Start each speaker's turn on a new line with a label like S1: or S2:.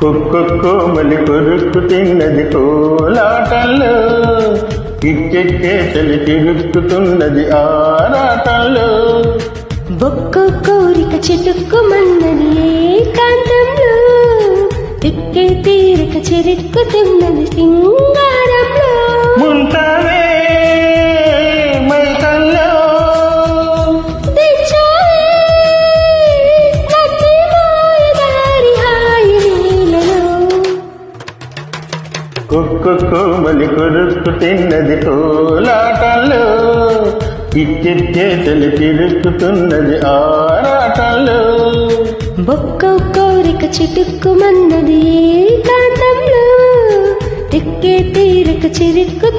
S1: కుక్కొక్కోమలి కొరుక్కు తిన్నది కోలాటల్లో ఇక్కెక్కే చలి తిరుక్కుతున్నది ఆరాటంలో.
S2: బొక్క కోరిక చిటుక్కుమన్నది ఏకాంతంలో. తిక్కే తీరిక చెరుక్కుతున్నది సింగా
S1: కుక్కొక్కోమలి కొరుక్కు తిన్నది కోలాటంలో. ఇచ్చేతలు తిరుక్కుతున్నది ఆరాటంలో.
S2: బొక్క కోరిక చిటుక్కుమన్నది ఏకాంతంలో తిక్కే తీరిక చిరుక్కు